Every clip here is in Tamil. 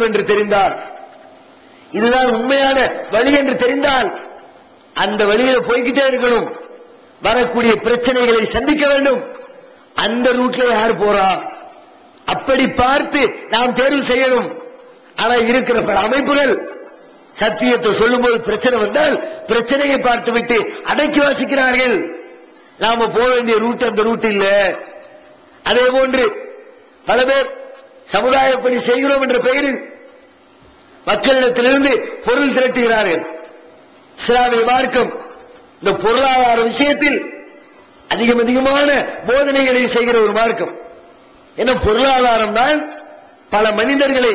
வேண்டும் என்று தெரிந்தால் இதுதான் உண்மையான வழி என்று தெரிந்தால் அந்த வழியில போய்கிட்டே இருக்கணும். வரக்கூடிய பிரச்சனைகளை சந்திக்க வேண்டும். அந்த ரூட்ல யார் போறா? அப்படி பார்த்து நாம் தேர்வு செய்யணும். ஆனா இருக்கிற பல அமைப்புகள் சத்தியத்தை சொல்லும்போது பிரச்சனை வந்தால் பிரச்சனையை பார்த்து விட்டு அடக்கி வாசிக்கிறார்கள். நாம போக வேண்டிய ரூட் அந்த ரூட் இல்ல. அதே போன்று பல பேர் சமுதாய பணி செய்கிறோம் என்ற பெயரில் மக்களிடத்திலிருந்து பொருள் திரட்டுகிறார்கள். இஸ்லாமிய மார்க்கம் இந்த பொருளாதார விஷயத்தில் அதிகம் அதிகமான போதனைகளை செய்கிற ஒரு மார்க்கம். என்ன பொருளாதாரம் தான் பல மனிதர்களை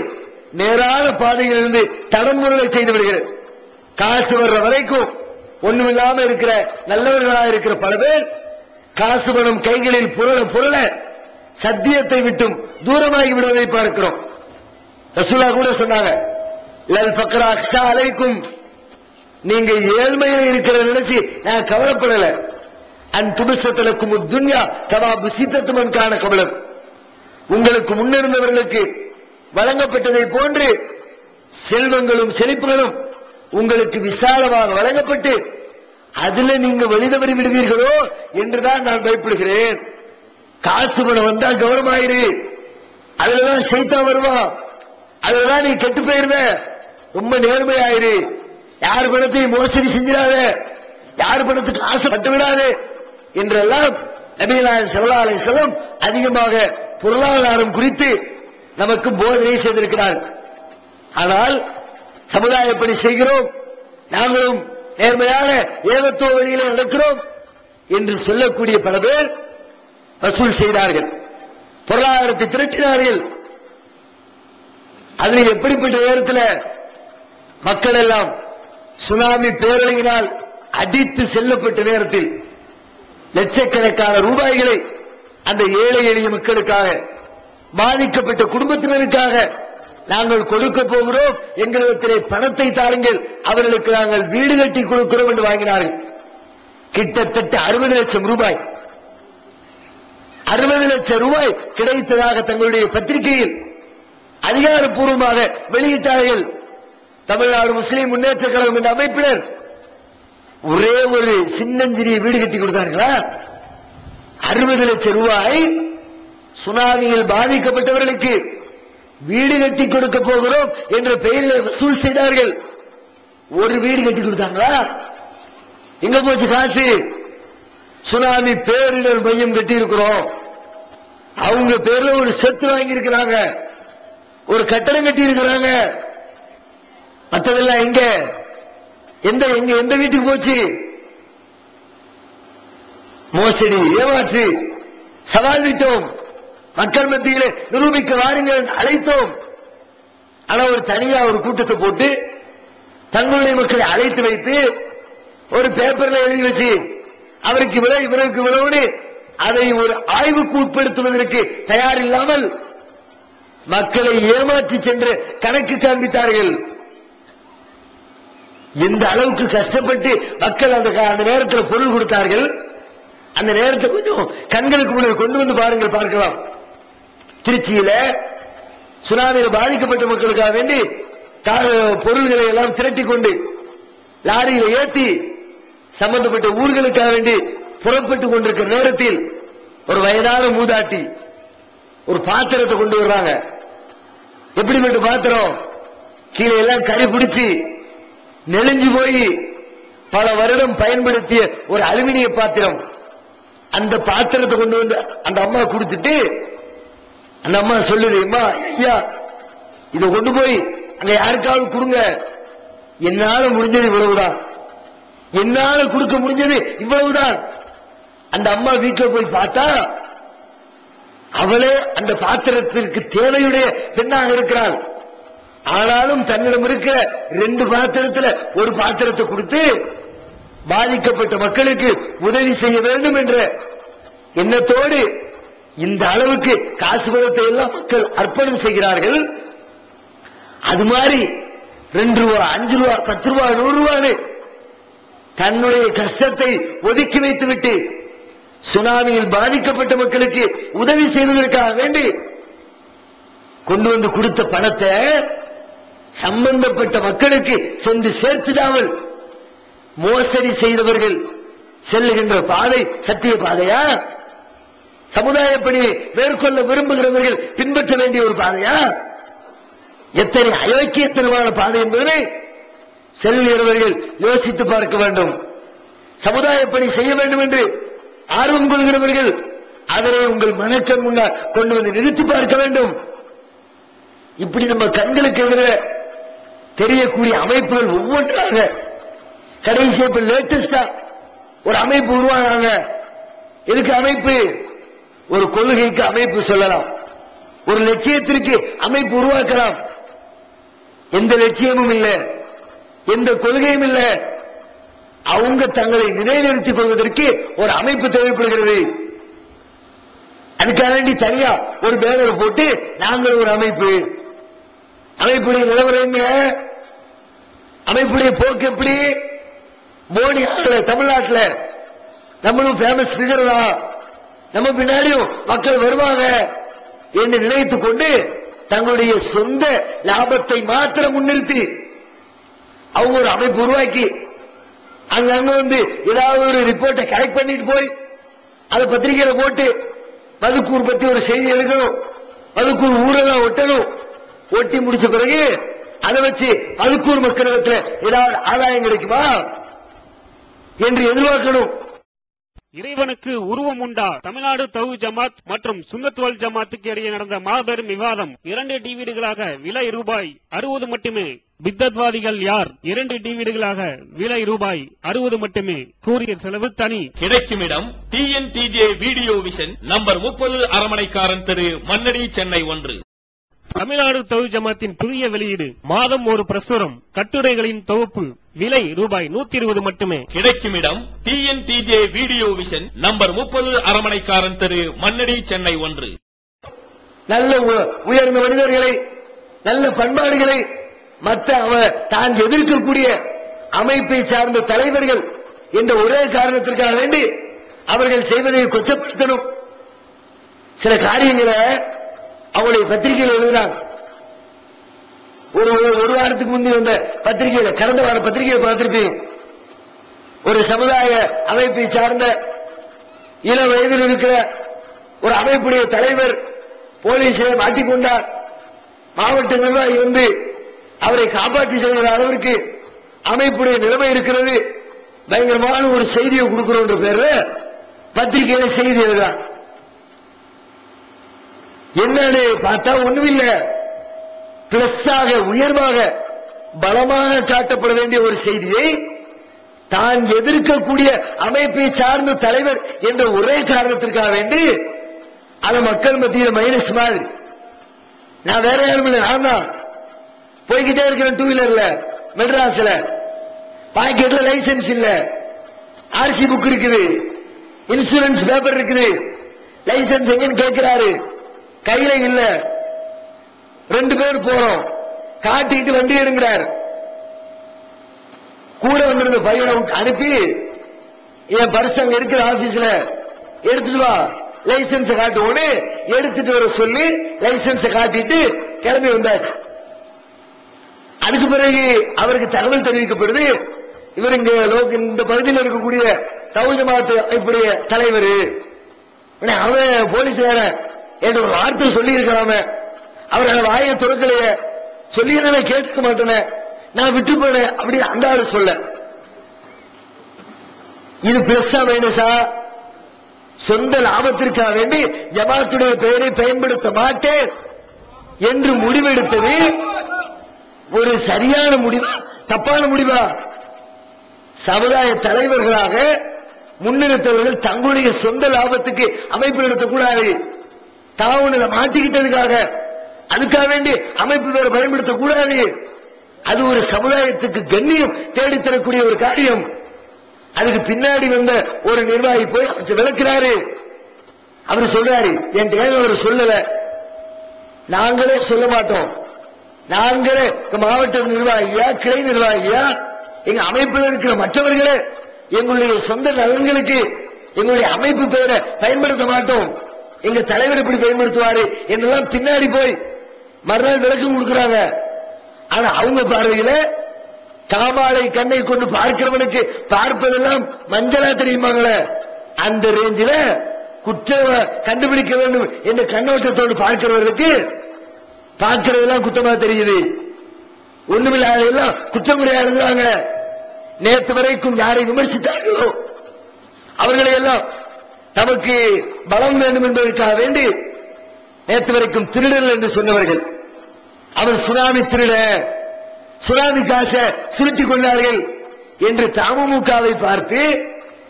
நேரான பாதையிலிருந்து தடமுறை செய்து வருகிறது காசு வர்ற வரைக்கும் ஒண்ணுமில்லாம இருக்கிற நல்லவர்களாக இருக்கிற பல பேர் காசு பணம் கைகளில் புரள புரள சத்தியத்தை விட்டும் தூரமாகி விடுவதை பார்க்கிறோம். ரசூலா கூட சொன்னாங்க அலைக்கும். நீங்க ஏழ்மையில இருக்கிற நினைச்சு நான் கவலைப்படல. அன் துபிசத்திலக்கும் துன்யா கவா புசித்தத்துமன் காண கவலம் உங்களுக்கு முன்னிருந்தவர்களுக்கு வழங்கப்பட்டதை போன்று செல்வங்களும் செழிப்புகளும் உங்களுக்கு விசாலமாக வழங்கப்பட்டு அதுல நீங்க வழிதவறி விடுவீர்களோ என்றுதான் நான் பயப்படுகிறேன். காசு பணம் வந்தா கவனமாயிரு அதுலதான் சைத்தா வருவான் அதுலதான் நீ கெட்டு போயிருவேன் ரொம்ப நேர்மையாயிரு. யார் பணத்தையும் மோசடி செஞ்சிடாத. யார் பணத்துக்கு ஆசைப்பட்டு விடாது என்றெல்லாம் நபிகளாயன் செல்லா அலிஸ்லம் அதிகமாக பொருளாதாரம் குறித்து நமக்கு போதனை செய்திருக்கிறார். ஆனால் சமுதாயப்படி செய்கிறோம். நாங்களும் நேர்மையான ஏகத்துவ வழியில நடக்கிறோம் என்று சொல்லக்கூடிய பல பேர் வசூல் செய்தார்கள். பொருளாதாரத்தை திரட்டினார்கள். அதில் எப்படிப்பட்ட நேரத்தில் மக்கள் எல்லாம் சுனாமி பேரழியினால் அடித்து செல்லப்பட்ட நேரத்தில் லட்சக்கணக்கான ரூபாய்களை அந்த ஏழை எளிய மக்களுக்காக பாதிக்கப்பட்ட குடும்பத்தினருக்காக நாங்கள் கொடுக்க போகிறோம். எங்களிடத்திலே பணத்தை தாருங்கள். அவர்களுக்கு நாங்கள் வீடு கட்டி கொடுக்கிறோம் என்று வாங்கினார்கள். கிட்டத்தட்ட அறுபது லட்சம் ரூபாய். அறுபது லட்சம் ரூபாய் கிடைத்ததாக தங்களுடைய பத்திரிகையில் அதிகாரப்பூர்வமாக வெளியிட்டார்கள். தமிழ்நாடு முஸ்லீம் முன்னேற்ற கழகம் என்ற அமைப்பினர் ஒரே ஒரு சின்னஞ்சிறிய வீடு கட்டி கொடுத்தார்களா? அறுபது லட்சம் ரூபாய் சுனாமியில் பாதிக்கப்பட்டவர்களுக்கு வீடு கட்டி கொடுக்க போகிறோம் என்ற பெயரில் வசூல் செய்தார்கள். ஒரு வீடு கட்டி கொடுத்தாங்களா? எங்க போச்சு காசு? சுனாமி பேரிடர் மையம் கட்டி இருக்கிறோம் அவங்க பேர்ல ஒரு சொத்து வாங்கி இருக்கிறாங்க ஒரு கட்டடம் கட்டி இருக்கிறாங்க மற்றதெல்லாம் எங்க? எந்த எங்க எந்த வீட்டுக்கு போச்சு? மோசடி ஏமாற்று சவால் விட்டோம். மக்கள் மத்தியிலே நிரூபிக்க வாருங்கள் அழைத்தோம். ஆனா ஒரு தனியா ஒரு கூட்டத்தை போட்டு தங்களுடைய மக்களை அழைத்து வைத்து ஒரு பேப்பர்ல எழுதி வச்சு அவருக்கு விலை இவருக்கு விலவுன்னு அதை ஒரு ஆய்வுக்கு உட்படுத்துவதற்கு தயார் இல்லாமல் மக்களை ஏமாற்றி சென்று கணக்கு காண்பித்தார்கள். எந்த அளவுக்கு கஷ்டப்பட்டு மக்கள் அந்த கா- அந்த நேரத்தில் பொருள் கொடுத்தார்கள் அந்த நேரத்தை கொஞ்சம் கண்களுக்கு முன்னாடி கொண்டு வந்து பாருங்கள் பார்க்கலாம். திருச்சியில சுனாமியில் பாதிக்கப்பட்ட மக்களுக்காக வேண்டி பொருள்களை எல்லாம் திரட்டி கொண்டு லாரியில ஏத்தி சம்பந்தப்பட்ட ஊர்களுக்காக வேண்டி புறப்பட்டு கொண்டிருக்கிற நேரத்தில் ஒரு வயதான மூதாட்டி ஒரு பாத்திரத்தை கொண்டு வர்றாங்க. எப்படிப்பட்ட பாத்திரம்? கீழே எல்லாம் கறி பிடிச்சி நெளிஞ்சு போய் பல வருடம் பயன்படுத்திய ஒரு அலுமினிய பாத்திரம். அந்த பாத்திரத்தை கொண்டு வந்து அந்த அம்மா கொடுத்துட்டு அந்த அம்மா சொல்லுது அம்மா ஐயா இதை கொண்டு போய் அங்க யாருக்காவது கொடுங்க. என்னால முடிஞ்சது இவ்வளவுதான். என்னால கொடுக்க முடிஞ்சது இவ்வளவுதான். அந்த அம்மா வீட்டில் போய் பார்த்தா அவளே அந்த பாத்திரத்திற்கு தேவையுடைய பெண்ணாக இருக்கிறாள். ஆனாலும் தன்னிடம் இருக்கிற ரெண்டு பாத்திரத்துல ஒரு பாத்திரத்தை கொடுத்து பாதிக்கப்பட்ட மக்களுக்கு உதவி செய்ய வேண்டும் என்ற எண்ணத்தோடு இந்த அளவுக்கு காசு பணத்தை எல்லாம் மக்கள் அர்ப்பணம் செய்கிறார்கள். அது மாதிரி ரெண்டு ரூபா அஞ்சு ரூபா பத்து ரூபா நூறு ரூபான்னு தன்னுடைய கஷ்டத்தை ஒதுக்கி வைத்துவிட்டு சுனாமியில் பாதிக்கப்பட்ட மக்களுக்கு உதவி செய்வதற்காக வேண்டி கொண்டு வந்து கொடுத்த பணத்தை சம்பந்தப்பட்ட மக்களுக்கு சென்று சேர்த்துடாமல் மோசடி செய்தவர்கள் செல்லுகின்ற பாதை சத்திய பாதையா? சமுதாய பணியை மேற்கொள்ள விரும்புகிறவர்கள் பின்பற்ற வேண்டிய ஒரு பாதையா? எத்தனை அயோக்கியத்தனமான பாதை என்பதனை செல்லுகிறவர்கள் யோசித்து பார்க்க வேண்டும். சமுதாய பணி செய்ய வேண்டும் என்று ஆர்வம் கொள்கிறவர்கள் அதனை உங்கள் மனக்கண் முன்னால் கொண்டு வந்து நிறுத்தி பார்க்க வேண்டும். இப்படி நம்ம கண்களுக்கு எதிர தெரியக்கூடிய அமைப்புகள் ஒவ்வொன்றாக. கடைசி இப்ப லேட்டஸ்டா ஒரு அமைப்பு உருவானாங்க எதுக்கு அமைப்பு? ஒரு கொள்கைக்கு அமைப்பு சொல்லலாம். ஒரு லட்சியத்திற்கு அமைப்பு உருவாக்கலாம். எந்த லட்சியமும் இல்லை. எந்த கொள்கையும் இல்லை. அவங்க தங்களை நிலைநிறுத்திக் கொள்வதற்கு ஒரு அமைப்பு தேவைப்படுகிறது. அதுக்காக வேண்டி தனியா ஒரு பேனர் போட்டு நாங்கள் ஒரு அமைப்பு. அமைப்புடைய நிலவரம் என்ன? அமைப்புடைய போக்கு எப்படி? மோடி ஆகல தமிழ்நாட்டில் நம்மளும் ஃபேமஸ் ஃபிகர் தான் நம்ம பின்னாடியும் மக்கள் வருவாங்க என்று நினைத்துக் கொண்டு தங்களுடைய சொந்த லாபத்தை மாத்திரம் முன்னிறுத்தி அவங்க ஒரு அமைப்பு உருவாக்கி அங்கங்க வந்து ஏதாவது ஒரு ரிப்போர்ட்டை கலெக்ட் பண்ணிட்டு போய் அதை பத்திரிகையில போட்டு மதுக்கூர் பத்தி ஒரு செய்தி எழுதணும். மதுக்கூர் ஊரெல்லாம் ஒட்டணும். ஒட்டி முடிச்ச பிறகு அதை வச்சு மதுக்கூர் மக்களிடத்துல ஏதாவது ஆதாயம் கிடைக்குமா? என்று எதிர்பார்க்கணும். இறைவனுக்கு உருவம் உண்டா? தமிழ்நாடு தவு ஜமாத் மற்றும் சுன்னத்வல் ஜமாத்துக்கு இடையே நடந்த மாபெரும் விவாதம் இரண்டு டிவிடுகளாக விலை ரூபாய் அறுபது மட்டுமே. பித்தத்வாதிகள் யார்? இரண்டு டிவிடுகளாக விலை ரூபாய் அறுபது மட்டுமே. கூறிய செலவு தனி. கிடைக்கும் இடம் டிஎன்டிஜே வீடியோ விஷன் நம்பர் முப்பது அரமனைக்காரன் தெரு மன்னடி சென்னை ஒன்று. தமிழ்நாடு தவு ஜமாத்தின் புதிய வெளியீடு. மாதம் ஒரு பிரசுரம். கட்டுரைகளின் தொகுப்பு. விலை ரூபாய் நூத்தி இருபது மட்டுமே. கிடைக்கும் இடம் டிஎன்டிஜே வீடியோ விஷன் நம்பர் முப்பது அரமனைக்காரன் தெரு மன்னடி சென்னை ஒன்று. நல்ல உயர்ந்த மனிதர்களை நல்ல பண்பாடுகளை மற்ற அவ தான் எதிர்க்கக்கூடிய அமைப்பை சார்ந்த தலைவர்கள் என்ற ஒரே காரணத்திற்காக வேண்டி அவர்கள் செய்வதை கொச்சப்படுத்தணும். சில காரியங்களை அவளை பத்திரிகையில் எழுதுறாங்க. ஒரு ஒரு- ஒரு வாரத்துக்கு முந்தி வந்த பத்திரிகையில கடந்த வார பத்திரிகையை பார்த்திருப்பீங்க. ஒரு சமுதாய அமைப்பை சார்ந்த இள வயதில் இருக்கிற ஒரு அமைப்புடைய தலைவர் போலீஸை மாட்டிக்கொண்டார். மாவட்ட நிர்வாகி வந்து அவரை காப்பாற்றி செல்கிற அளவிற்கு அமைப்புடைய நிலைமை இருக்கிறது. பயங்கரமான ஒரு செய்தியை கொடுக்கிறோம் பேர்ல பத்திரிகையில செய்தி எழுதுறான் என்னன்னு பார்த்தா ஒண்ணுமில்ல. பிளஸ்ஸாக உயர்வாக பலமாக காட்டப்பட வேண்டிய ஒரு செய்தியை தான் எதிர்க்கக்கூடிய அமைப்பை சார்ந்த தலைவர் என்ற ஒரே காரணத்திற்காக வேண்டி அது மக்கள் மத்தியில் மைனஸ் மாதிரி. நான் வேற யாரும் இல்லை நான் தான். போய்கிட்டே இருக்கிறேன் டூ வீலர்ல மெட்ராஸ்ல. பாக்கெட்ல லைசன்ஸ் இல்ல. ஆர்சி புக் இருக்குது. இன்சூரன்ஸ் பேப்பர் இருக்குது. லைசன்ஸ் எங்கன்னு கேட்கிறாரு. கையில இல்ல. ரெண்டு பேர் போறோம். காட்டிட்டு வண்டி எடுங்கிறார். கூட வந்திருந்த பையனை அனுப்பி என் பர்ஸ் அங்க இருக்கிற ஆபீஸ்ல? எடுத்துட்டு வா. லைசன்ஸ் காட்டுவோன்னு எடுத்துட்டு வர சொல்லி லைசன்ஸ் காட்டிட்டு கிளம்பி வந்தாச்சு. அதுக்கு பிறகு அவருக்கு தகவல் தெரிவிக்கப்படுது. இவர் இங்க இந்த பகுதியில் இருக்கக்கூடிய தௌஜமாத்து அமைப்புடைய தலைவர். அவன் அவன் போலீஸ்காரன் என்று ஒரு வார்த்தை சொல்லி இருக்கலாமே அவர் வாயை துறக்கலையே. சொல்லி நான் கேட்டுக்க மாட்டேனே. நான் விட்டு போனேன் அப்படி அந்த ஆளு சொல்ல. இது பெருசா மைனஸா சொந்த லாபத்திற்காக வேண்டி ஜமாத்துடைய பெயரை பயன்படுத்த மாட்டேன் என்று முடிவெடுத்தது ஒரு சரியான முடிவா தப்பான முடிவா? சமுதாய தலைவர்களாக முன்னிறுத்தவர்கள் தங்களுடைய சொந்த லாபத்துக்கு அமைப்பு நடத்தக்கூடாது தவவுனதை மாத்திக்கிட்டதுக்காக அதுக்காக வேண்டி அமைப்பு பேரை பயன்படுத்தக்கூடாது. அது ஒரு சமுதாயத்துக்கு கண்ணியம் தேடித்தரக்கூடிய ஒரு காரியம். அதுக்கு பின்னாடி வந்த ஒரு நிர்வாகி போய் அவற்றை விளக்குறாரு. அவர் சொல்றாரு என் தேவை அவர் சொல்லல. நாங்களே சொல்ல மாட்டோம். நாங்களே மாவட்ட நிர்வாகியா கிளை நிர்வாகியா எங்க அமைப்பில் இருக்கிற மற்றவர்களே எங்களுடைய சொந்த நலன்களுக்கு எங்களுடைய அமைப்பு பெயரை பயன்படுத்த மாட்டோம். எங்க தலைவர் இப்படி பயன்படுத்துவாரு? என்றெல்லாம் பின்னாடி போய் மறுநாள் விளக்கம் கொடுக்கிறாங்க. ஆனா அவங்க பார்வையில காமாலை கண்ணை கொண்டு பார்க்கிறவனுக்கு பார்ப்பதெல்லாம் மஞ்சளா தெரியுமாங்களே? அந்த ரேஞ்சில குற்றம் கண்டுபிடிக்க வேண்டும் என்ற கண்ணோட்டத்தோடு பார்க்கிறவர்களுக்கு பார்க்கிறதெல்லாம் குற்றமா தெரியுது. ஒண்ணுமில்லாத எல்லாம் குற்றம் கிடையாதுங்கிறாங்க நேற்று வரைக்கும் யாரை விமர்சித்தார்களோ? அவர்களை எல்லாம் நமக்கு பலம் வேண்டும் என்பதற்காக வேண்டி நேற்று வரைக்கும் திருடல் என்று சொன்னவர்கள். அவர் சுனாமி திருட சுனாமி காசை சுருட்டிக் கொண்டார்கள் என்று தமுமுகவை பார்த்து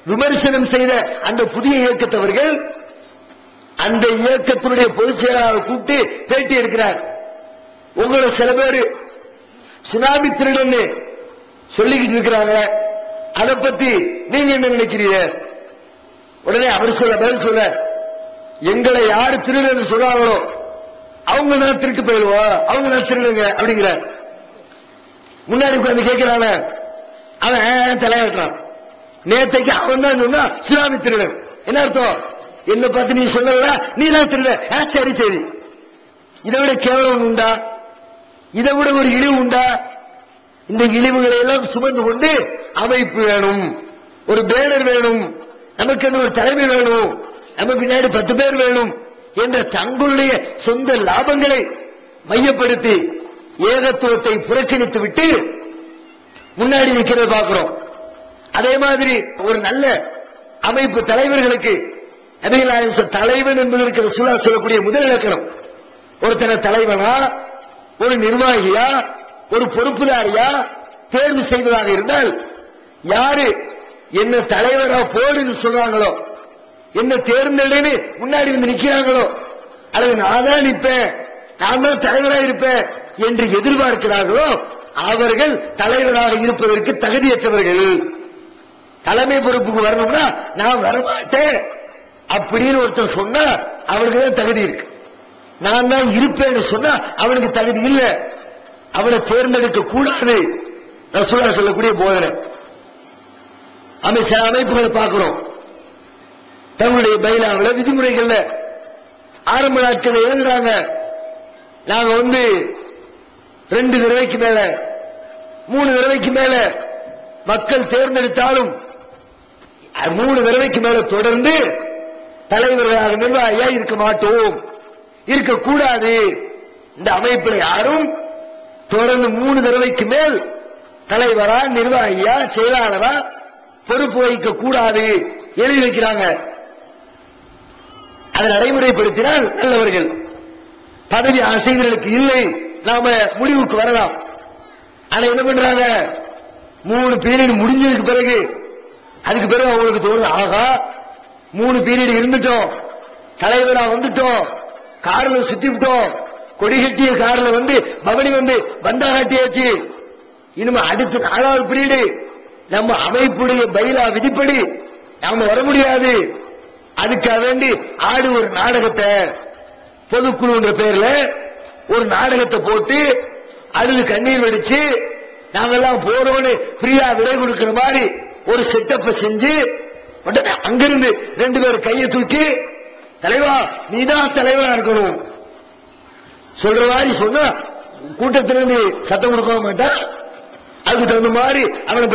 விமர்சனம் செய்த அந்த புதிய இயக்கத்தவர்கள் அந்த இயக்கத்தினுடைய பொதுச் செயலாளர் கூப்பிட்டு பேட்டி இருக்கிறார் உங்களோட சில பேர் சுனாமி திருடன்னு சொல்லிக்கிட்டு இருக்கிறாங்க. அதை பத்தி நீங்க என்ன நினைக்கிறீங்க? உடனே அவர் சொல்ல பதில் சொல்ல எங்களை யாரு என்று சொல்றாங்களோ அவங்க தான் திருட்டு போயிடுவோம் அவங்க தான் திருடுங்க அப்படிங்கிற. முன்னாடி உட்கார்ந்து கேட்கிறான அவன் தலையாட்டுறான் நேத்தைக்கு அவன் தான் சொன்னா சுனாமி திருடன். என்ன அர்த்தம்? என்ன பார்த்து நீ சொல்லல நீ தான் திருட. ஆ, சரி சரி. இதை விட கேவலம் உண்டா? இதை விட ஒரு இழிவு உண்டா? இந்த இழிவுகளை எல்லாம் சுமந்து கொண்டு அமைப்பு வேணும். ஒரு பேனர் வேணும். நமக்கு அந்த ஒரு தலைமை வேணும். நம்ம பின்னாடி பத்து பேர் வேணும் என்ற தங்களுடைய சொந்த லாபங்களை மையப்படுத்தி ஏகத்துவத்தை புறக்கணித்து விட்டு முன்னாடி நிற்கிறத பார்க்கிறோம். அதே மாதிரி ஒரு நல்ல அமைப்பு தலைவர்களுக்கு நபிகள் தலைவன் என்பதற்கு ரசூலா சொல்லக்கூடிய முதல் இலக்கணம். ஒருத்தனை தலைவனா ஒரு நிர்வாகியா ஒரு பொறுப்புதாரியா தேர்வு செய்வதாக இருந்தால் யாரு என்ன தலைவரா போடுன்னு சொல்றாங்களோ? என்ன தேர்ந்தெடுன்னு முன்னாடி வந்து நிக்கிறாங்களோ? அல்லது நான் தான் நிற்பேன். நான் தான் தலைவரா இருப்பேன் என்று எதிர்பார்க்கிறார்களோ? அவர்கள் தலைவராக இருப்பதற்கு தகுதியற்றவர்கள். தலைமை பொறுப்புக்கு வரணும்னா நான் வரமாட்டேன் அப்படின்னு ஒருத்தர் சொன்னா அவனுக்கு தான் தகுதி இருக்கு. நான் தான் இருப்பேன்னு சொன்னா அவனுக்கு தகுதி இல்லை. அவனை தேர்ந்தெடுக்க கூடாது. சொல்லக்கூடிய போதனை. அமைச்சர் அமைப்புகளை பார்க்கிறோம். தங்களுடைய பயிலாவில் விதிமுறைகள்ல ஆரம்ப நாட்கள் எழுதுறாங்க. நாங்க வந்து ரெண்டு தடவைக்கு மேல மூணு தடவைக்கு மேல மக்கள் தேர்ந்தெடுத்தாலும் மூணு தடவைக்கு மேல தொடர்ந்து தலைவர்களாக நிர்வாகியா இருக்க மாட்டோம். இருக்கக்கூடாது இந்த அமைப்பில் யாரும் தொடர்ந்து மூணு தடவைக்கு மேல் தலைவரா நிர்வாகியா செயலாளரா பொறுப்பு வகிக்க கூடாது எழுதி வைக்கிறாங்க. அதை நடைமுறைப்படுத்தினால் நல்லவர்கள். பதவி ஆசைகளுக்கு இல்லை நாம முடிவுக்கு வரலாம். ஆனா என்ன பண்றாங்க? மூணு பீரியட் முடிஞ்சதுக்கு பிறகு அதுக்கு பிறகு அவங்களுக்கு தோணுது ஆகா மூணு பீரியட் இருந்துட்டோம். தலைவரா வந்துட்டோம். கார்ல சுத்திவிட்டோம் கொடி கட்டிய கார்ல வந்து பவனி வந்து பந்தா காட்டியாச்சு. இனிமே அடுத்த நாலாவது பீரியடு நம்ம அமைப்புடைய பைலா விதிப்படி நாம வர முடியாது. அதுக்காக வேண்டி ஆடு ஒரு நாடகத்தை பொதுக்குழுன்ற பேர்ல ஒரு நாடகத்தை போட்டு அழுது கண்ணீர் வெடிச்சு நாங்கெல்லாம் போறோம்னு ஃப்ரீயா விடை கொடுக்கிற மாதிரி ஒரு செட்டப்பை செஞ்சு உடனே அங்கிருந்து ரெண்டு பேரும் கையை தூக்கி தலைவா நீதான் தலைவரா இருக்கணும். சொல்ற மாதிரி சொன்னா கூட்டத்திலிருந்து சத்தம் கொடுக்க மாட்டா அதுக்கு தகுந்த மாதிரி அவனை